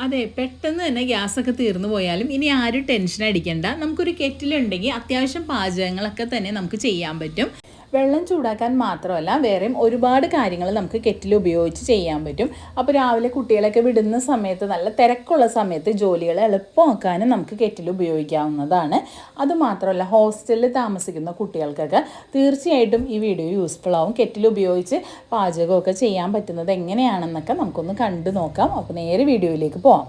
അതെ പെട്ടെന്ന് തന്നെ ഗ്യാസൊക്കെ തീർന്നു പോയാലും ഇനി ആരും ടെൻഷൻ അടിക്കണ്ട നമുക്കൊരു കെറ്റിലുണ്ടെങ്കിൽ അത്യാവശ്യം പാചകങ്ങളൊക്കെ തന്നെ നമുക്ക് ചെയ്യാൻ പറ്റും. വെള്ളം ചൂടാക്കാൻ മാത്രമല്ല വേറെയും ഒരുപാട് കാര്യങ്ങൾ നമുക്ക് കെറ്റിൽ ഉപയോഗിച്ച് ചെയ്യാൻ പറ്റും. അപ്പോൾ രാവിലെ കുട്ടികളൊക്കെ വിടുന്ന സമയത്ത് നല്ല തിരക്കുള്ള സമയത്ത് ജോലികൾ എളുപ്പമാക്കാനും നമുക്ക് കെറ്റിൽ ഉപയോഗിക്കാവുന്നതാണ്. അതുമാത്രമല്ല ഹോസ്റ്റലിൽ താമസിക്കുന്ന കുട്ടികൾക്കൊക്കെ തീർച്ചയായിട്ടും ഈ വീഡിയോ യൂസ്ഫുൾ ആവും. കെറ്റിൽ ഉപയോഗിച്ച് പാചകമൊക്കെ ചെയ്യാൻ പറ്റുന്നത് എങ്ങനെയാണെന്നൊക്കെ നമുക്കൊന്ന് കണ്ടു നോക്കാം. അപ്പോൾ നേരെ വീഡിയോയിലേക്ക് പോവാം.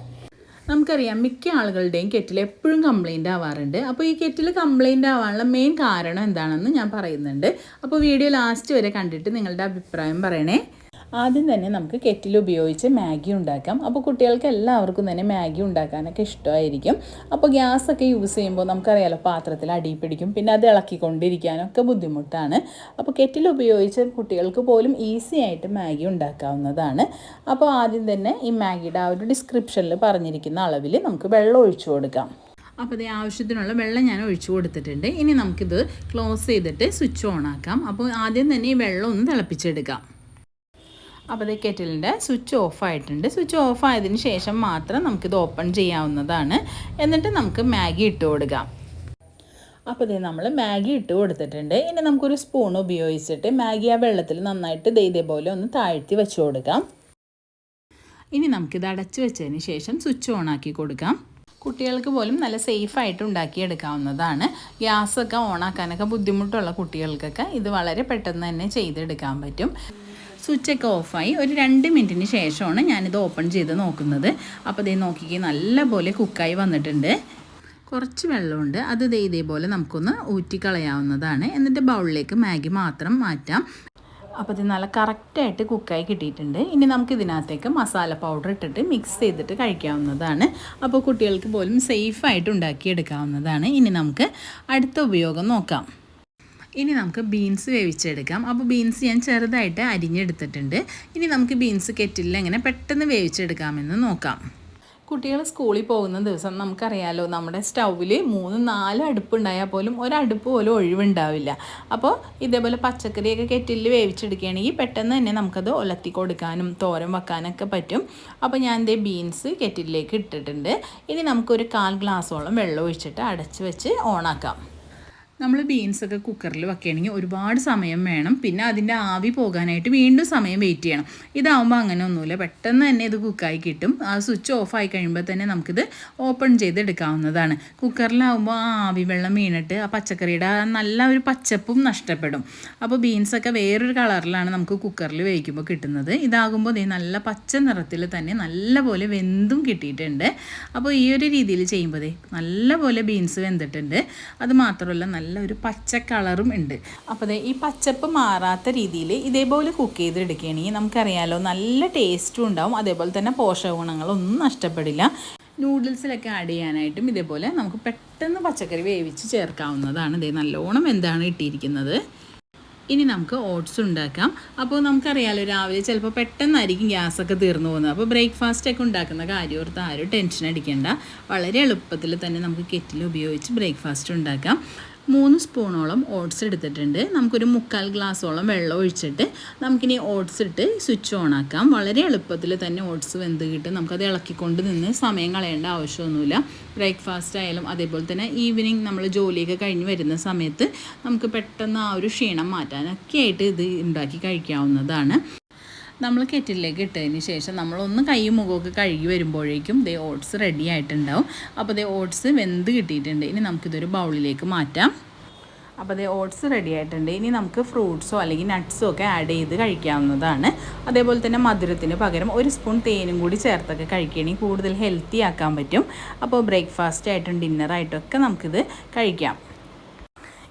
നമുക്കറിയാം മിക്ക ആളുകളുടെയും കെറ്റിൽ എപ്പോഴും കംപ്ലൈന്റ് ആവാറുണ്ട്. അപ്പോൾ ഈ കെറ്റിൽ കംപ്ലൈന്റ് ആവാനുള്ള മെയിൻ കാരണം എന്താണെന്ന് ഞാൻ പറയുന്നുണ്ട്. അപ്പോൾ വീഡിയോ ലാസ്റ്റ് വരെ കണ്ടിട്ട് നിങ്ങളുടെ അഭിപ്രായം പറയണേ. ആദ്യം തന്നെ നമുക്ക് കെറ്റിൽ ഉപയോഗിച്ച് മാഗി ഉണ്ടാക്കാം. അപ്പോൾ കുട്ടികൾക്ക് എല്ലാവർക്കും തന്നെ മാഗി ഉണ്ടാക്കാനൊക്കെ ഇഷ്ടമായിരിക്കും. അപ്പോൾ ഗ്യാസൊക്കെ യൂസ് ചെയ്യുമ്പോൾ നമുക്കറിയാലോ പാത്രത്തിൽ അടി പിടിക്കും. പിന്നെ അത് ഇളക്കിക്കൊണ്ടിരിക്കാനൊക്കെ ബുദ്ധിമുട്ടാണ്. അപ്പോൾ കെറ്റിൽ ഉപയോഗിച്ച് കുട്ടികൾക്ക് പോലും ഈസി ആയിട്ട് മാഗി ഉണ്ടാക്കാവുന്നതാണ്. അപ്പോൾ ആദ്യം തന്നെ ഈ മാഗിയുടെ ആ ഒരു ഡിസ്ക്രിപ്ഷനിൽ പറഞ്ഞിരിക്കുന്ന അളവിൽ നമുക്ക് വെള്ളം ഒഴിച്ചു കൊടുക്കാം. അപ്പോൾ ഇത് ആവശ്യത്തിനുള്ള വെള്ളം ഞാൻ ഒഴിച്ചു കൊടുത്തിട്ടുണ്ട്. ഇനി നമുക്കിത് ക്ലോസ് ചെയ്തിട്ട് സ്വിച്ച് ഓൺ ആക്കാം. അപ്പോൾ ആദ്യം തന്നെ ഈ വെള്ളം ഒന്ന് തിളപ്പിച്ചെടുക്കാം. അപ്പോൾ ഇത് കെറ്റിലിന്റെ സ്വിച്ച് ഓഫ് ആയിട്ടുണ്ട്. സ്വിച്ച് ഓഫ് ആയതിന് ശേഷം മാത്രം നമുക്കിത് ഓപ്പൺ ചെയ്യാവുന്നതാണ്. എന്നിട്ട് നമുക്ക് മാഗി ഇട്ട് കൊടുക്കാം. അപ്പോൾ ഇത് നമ്മൾ മാഗി ഇട്ട് കൊടുത്തിട്ടുണ്ട്. ഇനി നമുക്കൊരു സ്പൂൺ ഉപയോഗിച്ചിട്ട് മാഗി ആ വെള്ളത്തിൽ നന്നായിട്ട് ദേ പോലെ ഒന്ന് താഴ്ത്തി വെച്ച് കൊടുക്കാം. ഇനി നമുക്കിത് അടച്ചു വെച്ചതിന് ശേഷം സ്വിച്ച് ഓൺ ആക്കി കൊടുക്കാം. കുട്ടികൾക്ക് പോലും നല്ല സേഫായിട്ട് ഉണ്ടാക്കിയെടുക്കാവുന്നതാണ്. ഗ്യാസൊക്കെ ഓണാക്കാനൊക്കെ ബുദ്ധിമുട്ടുള്ള കുട്ടികൾക്കൊക്കെ ഇത് വളരെ പെട്ടെന്ന് തന്നെ ചെയ്തെടുക്കാൻ പറ്റും. സ്വിച്ചൊക്കെ ഓഫായി. ഒരു രണ്ട് മിനിറ്റിന് ശേഷമാണ് ഞാനിത് ഓപ്പൺ ചെയ്ത് നോക്കുന്നത്. അപ്പോൾ ഇതേ നോക്കിക്കേ നല്ലപോലെ കുക്കായി വന്നിട്ടുണ്ട്. കുറച്ച് വെള്ളമുണ്ട്. അത് ദേ ഇതേപോലെ നമുക്കൊന്ന് ഊറ്റിക്കളയാവുന്നതാണ്. എന്നിട്ട് ബൗളിലേക്ക് മാഗി മാത്രം മാറ്റാം. അപ്പോൾ ഇത് നല്ല കറക്റ്റായിട്ട് കുക്കായി കിട്ടിയിട്ടുണ്ട്. ഇനി നമുക്ക് ഇതിനകത്തേക്ക് മസാല പൗഡർ ഇട്ടിട്ട് മിക്സ് ചെയ്തിട്ട് കഴിക്കാവുന്നതാണ്. അപ്പോൾ കുട്ടികൾക്ക് പോലും സേഫായിട്ട് ഉണ്ടാക്കിയെടുക്കാവുന്നതാണ്. ഇനി നമുക്ക് അടുത്ത ഉപയോഗം നോക്കാം. ഇനി നമുക്ക് ബീൻസ് വേവിച്ചെടുക്കാം. അപ്പോൾ ബീൻസ് ഞാൻ ചെറുതായിട്ട് അരിഞ്ഞെടുത്തിട്ടുണ്ട്. ഇനി നമുക്ക് ബീൻസ് കെറ്റിലിൽ എങ്ങനെ പെട്ടെന്ന് വേവിച്ചെടുക്കാമെന്ന് നോക്കാം. കുട്ടികൾ സ്കൂളിൽ പോകുന്ന ദിവസം നമുക്കറിയാലോ നമ്മുടെ സ്റ്റൗവിൽ മൂന്ന് നാല് അടുപ്പുണ്ടായാൽ പോലും ഒരടുപ്പ് പോലും ഒഴിവുണ്ടാവില്ല. അപ്പോൾ ഇതേപോലെ പച്ചക്കറിയൊക്കെ കെറ്റിലിൽ വേവിച്ചെടുക്കുകയാണെങ്കിൽ പെട്ടെന്ന് തന്നെ നമുക്കത് ഒലത്തി കൊടുക്കാനും തോരൻ വെക്കാനൊക്കെ പറ്റും. അപ്പോൾ ഞാൻ ഇതേ ബീൻസ് കെറ്റിലേക്ക് ഇട്ടിട്ടുണ്ട്. ഇനി നമുക്കൊരു കാൽ ഗ്ലാസ്സോളം വെള്ളം ഒഴിച്ചിട്ട് അടച്ച് വെച്ച് ഓണാക്കാം. നമ്മൾ ബീൻസൊക്കെ കുക്കറിൽ വെക്കുകയാണെങ്കിൽ ഒരുപാട് സമയം വേണം. പിന്നെ അതിന്റെ ആവി പോകാനായിട്ട് വീണ്ടും സമയം വെയിറ്റ് ചെയ്യണം. ഇതാവുമ്പോൾ അങ്ങനെ ഒന്നുമില്ല. പെട്ടെന്ന് തന്നെ ഇത് കുക്കായി കിട്ടും. ആ സ്വിച്ച് ഓഫ് ആയി കഴിയുമ്പോൾ തന്നെ നമുക്കിത് ഓപ്പൺ ചെയ്ത് ചെയ്തെടുക്കാവുന്നതാണ് കുക്കറിലാവുമ്പോൾ ആ ആവി വെള്ളം വീണിട്ട് ആ പച്ചക്കറിയുടെ നല്ല ഒരു പച്ചപ്പും നഷ്ടപ്പെടും. അപ്പോൾ ബീൻസൊക്കെ വേറൊരു കളറിലാണ് നമുക്ക് കുക്കറിൽ വേവിക്കുമ്പോൾ കിട്ടുന്നത്. ഇതാകുമ്പോൾ ദേ നല്ല പച്ച നിറത്തിൽ തന്നെ നല്ലപോലെ വെന്തും കിട്ടിയിട്ടുണ്ട്. അപ്പോൾ ഈ ഒരു രീതിയിൽ ചെയ്യുമ്പോൾ നല്ല പോലെ ബീൻസ് വെന്തിട്ടുണ്ട്. അത് മാത്രമല്ല നല്ല ഒരു പച്ച കളറും ഉണ്ട്. അപ്പോൾ അതെ ഈ പച്ചപ്പ് മാറാത്ത രീതിയിൽ ഇതേപോലെ കുക്ക് ചെയ്തെടുക്കുകയാണെങ്കിൽ നമുക്കറിയാലോ നല്ല ടേസ്റ്റും ഉണ്ടാവും. അതേപോലെ തന്നെ പോഷക ഗുണങ്ങളൊന്നും നഷ്ടപ്പെടില്ല. നൂഡിൽസിലൊക്കെ ആഡ് ചെയ്യാനായിട്ടും ഇതേപോലെ നമുക്ക് പെട്ടെന്ന് പച്ചക്കറി വേവിച്ച് ചേർക്കാവുന്നതാണ്. ഇതേ നല്ലോണം എന്താണ് ഇട്ടിരിക്കുന്നത് ഇനി നമുക്ക് ഓട്സ് ഉണ്ടാക്കാം. അപ്പോൾ നമുക്കറിയാലോ രാവിലെ ചിലപ്പോൾ പെട്ടെന്നായിരിക്കും ഗ്യാസൊക്കെ തീർന്നു പോകുന്നത്. അപ്പോൾ ബ്രേക്ക്ഫാസ്റ്റ് ഒക്കെ ഉണ്ടാക്കുന്ന കാര്യം ഓർത്ത് ആരും ടെൻഷൻ അടിക്കേണ്ട. വളരെ എളുപ്പത്തിൽ തന്നെ നമുക്ക് കെറ്റിൽ ഉപയോഗിച്ച് ബ്രേക്ക്ഫാസ്റ്റ് ഉണ്ടാക്കാം. മൂന്ന് സ്പൂണോളം ഓട്സ് എടുത്തിട്ടുണ്ട്. നമുക്കൊരു മുക്കാൽ ഗ്ലാസ്സോളം വെള്ളം ഒഴിച്ചിട്ട് നമുക്കിനി ഓട്സ് ഇട്ട് സ്വിച്ച് ഓൺ ആക്കാം. വളരെ എളുപ്പത്തിൽ തന്നെ ഓട്സ് വെന്ത് കിട്ടും. നമുക്കത് ഇളക്കിക്കൊണ്ട് നിന്ന് സമയം കളയേണ്ട ആവശ്യമൊന്നുമില്ല. ബ്രേക്ക്ഫാസ്റ്റ് ആയാലും അതേപോലെ തന്നെ ഈവനിങ് നമ്മൾ ജോലിയൊക്കെ കഴിഞ്ഞ് വരുന്ന സമയത്ത് നമുക്ക് പെട്ടെന്ന് ആ ഒരു ക്ഷീണം മാറ്റാനൊക്കെ ആയിട്ട് ഇത് ഉണ്ടാക്കി കഴിക്കാവുന്നതാണ്. നമ്മൾ കെറ്റിലേക്ക് ഇട്ടതിന് ശേഷം നമ്മളൊന്ന് കൈ മുഖമൊക്കെ കഴുകി വരുമ്പോഴേക്കും ദേ ഓട്സ് റെഡി ആയിട്ടുണ്ടാവും. അപ്പോൾ ദേ ഓട്സ് വെന്ത് കിട്ടിയിട്ടുണ്ട്. ഇനി നമുക്കിതൊരു ബൗളിലേക്ക് മാറ്റാം. അപ്പോൾ അതേ ഓട്സ് റെഡി ആയിട്ടുണ്ട്. ഇനി നമുക്ക് ഫ്രൂട്ട്സോ അല്ലെങ്കിൽ നട്ട്സോ ഒക്കെ ആഡ് ചെയ്ത് കഴിക്കാവുന്നതാണ്. അതേപോലെ തന്നെ മധുരത്തിന് പകരം ഒരു സ്പൂൺ തേനും കൂടി ചേർത്തൊക്കെ കഴിക്കുകയാണെങ്കിൽ കൂടുതൽ ഹെൽത്തി ആക്കാൻ പറ്റും. അപ്പോൾ ബ്രേക്ക്ഫാസ്റ്റ് ആയിട്ടും ഡിന്നറായിട്ടും ഒക്കെ നമുക്കിത് കഴിക്കാം.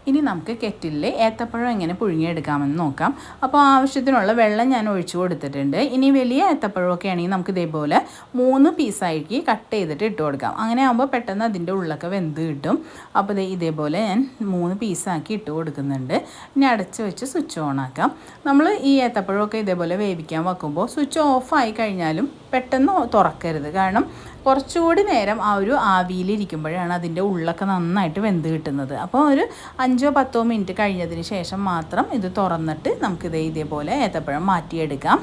ഇനി നമുക്ക് കെറ്റിലിൽ ഏത്തപ്പഴം എങ്ങനെ പുഴുങ്ങിയെടുക്കാമെന്ന് നോക്കാം. അപ്പോൾ ആവശ്യത്തിനുള്ള വെള്ളം ഞാൻ ഒഴിച്ചു കൊടുത്തിട്ടുണ്ട്. ഇനി വലിയ ഏത്തപ്പഴമൊക്കെ ആണെങ്കിൽ നമുക്ക് ഇതേപോലെ മൂന്ന് പീസായിട്ട് കട്ട് ചെയ്തിട്ട് ഇട്ട് കൊടുക്കാം. അങ്ങനെ ആകുമ്പോൾ പെട്ടെന്ന് അതിന്റെ ഉള്ളൊക്കെ വെന്ത് കിട്ടും. അപ്പോൾ ദേ ഇതേപോലെ ഞാൻ മൂന്ന് പീസാക്കി ഇട്ട് കൊടുക്കുന്നുണ്ട്. ഇനി അടച്ച് വെച്ച് സ്വിച്ച് ഓൺ ആക്കാം. നമ്മൾ ഈ ഏത്തപ്പഴമൊക്കെ ഇതേപോലെ വേവിക്കാൻ വെക്കുമ്പോൾ സ്വിച്ച് ഓഫ് ആയി കഴിഞ്ഞാലും പെട്ടെന്ന് തുറക്കരുത്. കാരണം കുറച്ചുകൂടി നേരം ആ ഒരു ആവിയിലിരിക്കുമ്പോഴാണ് അതിന്റെ ഉള്ളൊക്കെ നന്നായിട്ട് വെന്ത് കിട്ടുന്നത്. അപ്പോൾ ഒരു അഞ്ചോ പത്തോ മിനിറ്റ് കഴിഞ്ഞതിന് ശേഷം മാത്രം ഇത് തുറന്നിട്ട് നമുക്കിത് ഇതേപോലെ ഏത്തപ്പഴം മാറ്റിയെടുക്കാം.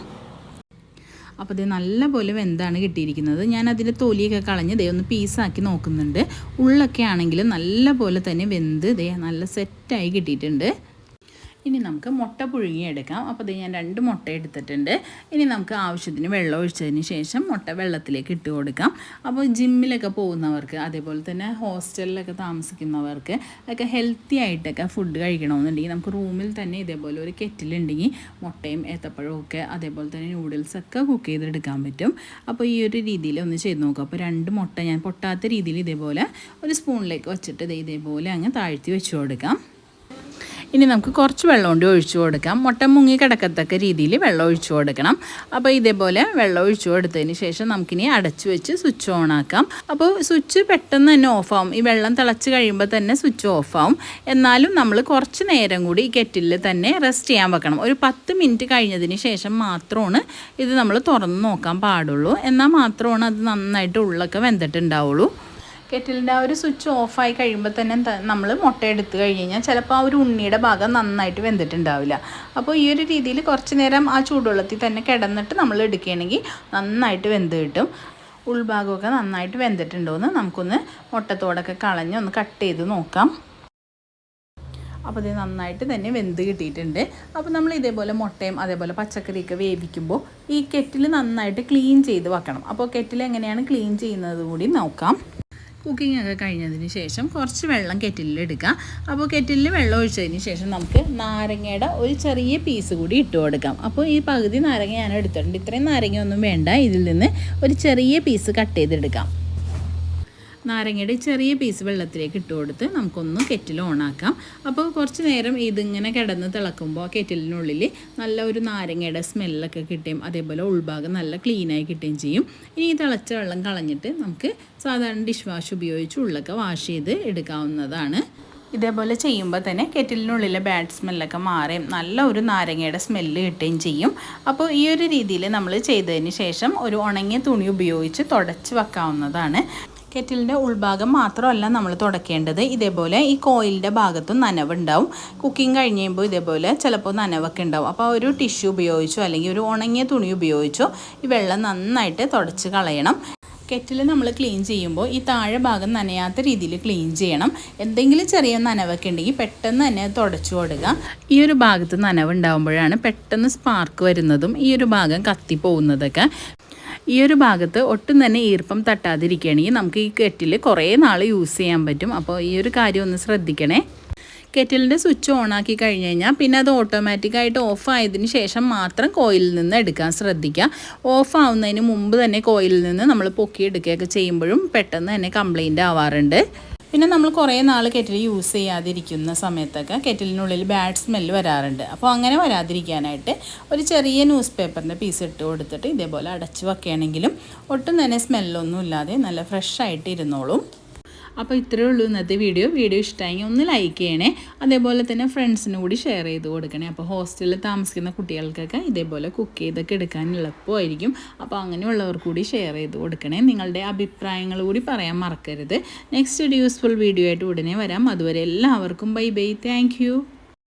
അപ്പോൾ ഇത് നല്ലപോലെ വെന്താണ് കിട്ടിയിരിക്കുന്നത്. ഞാൻ അതിന്റെ തൊലിയൊക്കെ കളഞ്ഞ് ദേ ഒന്ന് പീസാക്കി നോക്കുന്നുണ്ട്. ഉള്ളൊക്കെ ആണെങ്കിൽ നല്ലപോലെ തന്നെ വെന്ത് ദേ നല്ല സെറ്റായി കിട്ടിയിട്ടുണ്ട്. ഇനി നമുക്ക് മുട്ട പുഴുങ്ങിയെടുക്കാം അപ്പോൾ ഇത് ഞാൻ രണ്ട് മുട്ട എടുത്തിട്ടുണ്ട്. ഇനി നമുക്ക് ആവശ്യത്തിന് വെള്ളം ഒഴിച്ചതിന് ശേഷം മുട്ട വെള്ളത്തിലേക്ക് ഇട്ട് കൊടുക്കാം. അപ്പോൾ ജിമ്മിലൊക്കെ പോകുന്നവർക്ക് അതേപോലെ തന്നെ ഹോസ്റ്റലിലൊക്കെ താമസിക്കുന്നവർക്ക് ഒക്കെ ഹെൽത്തി ആയിട്ടൊക്കെ ഫുഡ് കഴിക്കണമെന്നുണ്ടെങ്കിൽ നമുക്ക് റൂമിൽ തന്നെ ഇതേപോലെ ഒരു കെറ്റിലുണ്ടെങ്കിൽ മുട്ടയും ഏത്തപ്പഴവും ഒക്കെ അതേപോലെ തന്നെ നൂഡിൽസൊക്കെ കുക്ക് ചെയ്തെടുക്കാൻ പറ്റും. അപ്പോൾ ഈ ഒരു രീതിയിൽ ഒന്ന് ചെയ്ത് നോക്കാം. അപ്പോൾ രണ്ട് മുട്ട ഞാൻ പൊട്ടാത്ത രീതിയിൽ ഇതേപോലെ ഒരു സ്പൂണിലേക്ക് വെച്ചിട്ട് ഇതേപോലെ അങ്ങ് താഴ്ത്തി വെച്ച് കൊടുക്കാം. ഇനി നമുക്ക് കുറച്ച് വെള്ളം കൊണ്ട് ഒഴിച്ചു കൊടുക്കാം. മുട്ട മുങ്ങി കിടക്കത്തക്ക രീതിയിൽ വെള്ളം ഒഴിച്ചു കൊടുക്കണം. അപ്പോൾ ഇതേപോലെ വെള്ളം ഒഴിച്ചു കൊടുത്തതിന് ശേഷം നമുക്കിനി അടച്ചു വെച്ച് സ്വിച്ച് ഓൺ ആക്കാം. അപ്പോൾ സ്വിച്ച് പെട്ടെന്ന് തന്നെ ഓഫാവും ഈ വെള്ളം തിളച്ച് കഴിയുമ്പോൾ തന്നെ സ്വിച്ച് ഓഫാവും എന്നാലും നമ്മൾ കുറച്ച് നേരം കൂടി ഈ കെറ്റിലിൽ തന്നെ റെസ്റ്റ് ചെയ്യാൻ വെക്കണം. ഒരു പത്ത് മിനിറ്റ് കഴിഞ്ഞതിന് ശേഷം മാത്രമാണ് ഇത് നമ്മൾ തുറന്ന് നോക്കാൻ പാടുള്ളൂ. എന്നാൽ മാത്രമാണ് അത് നന്നായിട്ട് ഉള്ളൊക്കെ വെന്തിട്ടുണ്ടാവുള്ളൂ. കെറ്റിലിന്റെ ആ ഒരു സ്വിച്ച് ഓഫായി കഴിയുമ്പോൾ തന്നെ നമ്മൾ മുട്ട എടുത്ത് കഴിഞ്ഞ് കഴിഞ്ഞാൽ ചിലപ്പോൾ ആ ഒരു ഉണ്ണിയുടെ ഭാഗം നന്നായിട്ട് വെന്തിട്ടുണ്ടാവില്ല. അപ്പോൾ ഈ ഒരു രീതിയിൽ കുറച്ച് നേരം ആ ചൂടുവെള്ളത്തിൽ തന്നെ കിടന്നിട്ട് നമ്മൾ എടുക്കുകയാണെങ്കിൽ നന്നായിട്ട് വെന്ത് കിട്ടും. ഉൾഭാഗമൊക്കെ നന്നായിട്ട് വെന്തിട്ടുണ്ടോ എന്ന് നമുക്കൊന്ന് മുട്ടത്തോടൊക്കെ കളഞ്ഞ് ഒന്ന് കട്ട് ചെയ്ത് നോക്കാം. അപ്പോൾ ഇത് നന്നായിട്ട് തന്നെ വെന്ത് കിട്ടിയിട്ടുണ്ട്. അപ്പോൾ നമ്മൾ ഇതേപോലെ മുട്ടയും അതേപോലെ പച്ചക്കറിയൊക്കെ വേവിക്കുമ്പോൾ ഈ കെറ്റിൽ നന്നായിട്ട് ക്ലീൻ ചെയ്ത് വെക്കണം. അപ്പോൾ കെറ്റിൽ എങ്ങനെയാണ് ക്ലീൻ ചെയ്യുന്നത് കൂടി നോക്കാം. കുക്കിംഗ് ഒക്കെ കഴിഞ്ഞതിന് ശേഷം കുറച്ച് വെള്ളം കെറ്റിലിൽ എടുക്കുക അപ്പോൾ കെറ്റിലിൽ വെള്ളം ഒഴിച്ചതിന് ശേഷം നമുക്ക് നാരങ്ങയുടെ ഒരു ചെറിയ പീസ് കൂടി ഇട്ട് കൊടുക്കാം. അപ്പോൾ ഈ പകുതി നാരങ്ങ ഞാൻ എടുത്തിട്ടുണ്ട്. ഇത്രയും നാരങ്ങ ഒന്നും വേണ്ട. ഇതിൽ നിന്ന് ഒരു ചെറിയ പീസ് കട്ട് ചെയ്തെടുക്കാം. നാരങ്ങയുടെ ചെറിയ പീസ് വെള്ളത്തിലേക്ക് ഇട്ട് കൊടുത്ത് നമുക്കൊന്ന് കെറ്റിൽ ഓണാക്കാം അപ്പോൾ കുറച്ച് നേരം ഇതിങ്ങനെ കിടന്ന് തിളക്കുമ്പോൾ കെറ്റിലിനുള്ളിൽ നല്ല ഒരു നാരങ്ങയുടെ സ്മെല്ലൊക്കെ കിട്ടുകയും അതേപോലെ ഉൾഭാഗം നല്ല ക്ലീനായി കിട്ടുകയും ചെയ്യും. ഇനി ഈ തിളച്ച വെള്ളം കളഞ്ഞിട്ട് നമുക്ക് സാധാരണ ഡിഷ് വാഷ് ഉപയോഗിച്ച് ഉള്ളൊക്കെ വാഷ് ചെയ്ത് എടുക്കാവുന്നതാണ്. ഇതേപോലെ ചെയ്യുമ്പോൾ തന്നെ കെറ്റിലിനുള്ളിലെ ബാഡ് സ്മെല്ലൊക്കെ മാറുകയും നല്ല ഒരു നാരങ്ങയുടെ സ്മെല്ല് കിട്ടുകയും ചെയ്യും. അപ്പോൾ ഈ ഒരു രീതിയിൽ നമ്മൾ ചെയ്തതിന് ശേഷം ഒരു ഉണങ്ങിയ തുണി ഉപയോഗിച്ച് തുടച്ച് വെക്കാവുന്നതാണ്. കെറ്റിലിന്റെ ഉൾഭാഗം മാത്രമല്ല നമ്മൾ തുടക്കേണ്ടത്. ഇതേപോലെ ഈ കോയിലിന്റെ ഭാഗത്തും നനവുണ്ടാവും. കുക്കിംഗ് കഴിഞ്ഞ് കഴിയുമ്പോൾ ഇതേപോലെ ചിലപ്പോൾ നനവൊക്കെ ഉണ്ടാവും. അപ്പോൾ ഒരു ടിഷ്യൂ ഉപയോഗിച്ചോ അല്ലെങ്കിൽ ഒരു ഉണങ്ങിയ തുണി ഉപയോഗിച്ചോ ഈ വെള്ളം നന്നായിട്ട് തുടച്ച് കളയണം. കെറ്റിൽ നമ്മൾ ക്ലീൻ ചെയ്യുമ്പോൾ ഈ താഴെ ഭാഗം നനയാത്ത രീതിയിൽ ക്ലീൻ ചെയ്യണം. എന്തെങ്കിലും ചെറിയ നനവൊക്കെ ഉണ്ടെങ്കിൽ പെട്ടെന്ന് തന്നെ തുടച്ചു കൊടുക്കുക ഈ ഒരു ഭാഗത്ത് നനവുണ്ടാകുമ്പോഴാണ് പെട്ടെന്ന് സ്പാർക്ക് വരുന്നതും ഈ ഒരു ഭാഗം കത്തി പോകുന്നതൊക്കെ ഈ ഒരു ഭാഗത്ത് ഒട്ടും തന്നെ ഈർപ്പം തട്ടാതിരിക്കുകയാണെങ്കിൽ നമുക്ക് ഈ കെറ്റിൽ കുറേ നാൾ യൂസ് ചെയ്യാൻ പറ്റും. അപ്പോൾ ഈ ഒരു കാര്യം ഒന്ന് ശ്രദ്ധിക്കണേ. കെറ്റിലിന്റെ സ്വിച്ച് ഓൺ ആക്കി കഴിഞ്ഞ് കഴിഞ്ഞാൽ പിന്നെ അത് ഓട്ടോമാറ്റിക്കായിട്ട് ഓഫ് ആയതിന് ശേഷം മാത്രം കോയിലിൽ നിന്ന് എടുക്കാൻ ശ്രദ്ധിക്കുക. ഓഫ് ആവുന്നതിന് മുമ്പ് തന്നെ കോയിലിൽ നിന്ന് നമ്മൾ പൊക്കിയെടുക്കുകയൊക്കെ ചെയ്യുമ്പോഴും പെട്ടെന്ന് തന്നെ കംപ്ലൈന്റ് ആവാറുണ്ട്. പിന്നെ നമ്മൾ കുറേ നാൾ കെറ്റിൽ യൂസ് ചെയ്യാതിരിക്കുന്ന സമയത്തൊക്കെ കെറ്റിലിനുള്ളിൽ ബാഡ് സ്മെൽ വരാറുണ്ട്. അപ്പോൾ അങ്ങനെ വരാതിരിക്കാനായിട്ട് ഒരു ചെറിയ ന്യൂസ് പേപ്പറിന്റെ പീസ് ഇട്ട് കൊടുത്തിട്ട് ഇതേപോലെ അടച്ചു വെക്കുകയാണെങ്കിലും ഒട്ടും തന്നെ സ്മെല്ലൊന്നും ഇല്ലാതെ നല്ല ഫ്രഷ് ആയിട്ട് ഇരുന്നോളും. അപ്പോൾ ഇത്രയേ ഉള്ളൂ ഇന്നത്തെ വീഡിയോ വീഡിയോ ഇഷ്ടമായി ഒന്ന് ലൈക്ക് ചെയ്യണേ. അതേപോലെ തന്നെ ഫ്രണ്ട്സിനും കൂടി ഷെയർ ചെയ്ത് കൊടുക്കണേ. അപ്പോൾ ഹോസ്റ്റലിൽ താമസിക്കുന്ന കുട്ടികൾക്കൊക്കെ ഇതേപോലെ കുക്ക് ചെയ്തൊക്കെ എടുക്കാൻ എളുപ്പമായിരിക്കും അപ്പോൾ അങ്ങനെയുള്ളവർ കൂടി ഷെയർ ചെയ്ത് കൊടുക്കണേ. നിങ്ങളുടെ അഭിപ്രായങ്ങൾ കൂടി പറയാൻ മറക്കരുത്. നെക്സ്റ്റ് ഒരു യൂസ്ഫുൾ വീഡിയോ ആയിട്ട് ഉടനെ വരാം. അതുവരെ എല്ലാവർക്കും ബൈ ബൈ താങ്ക്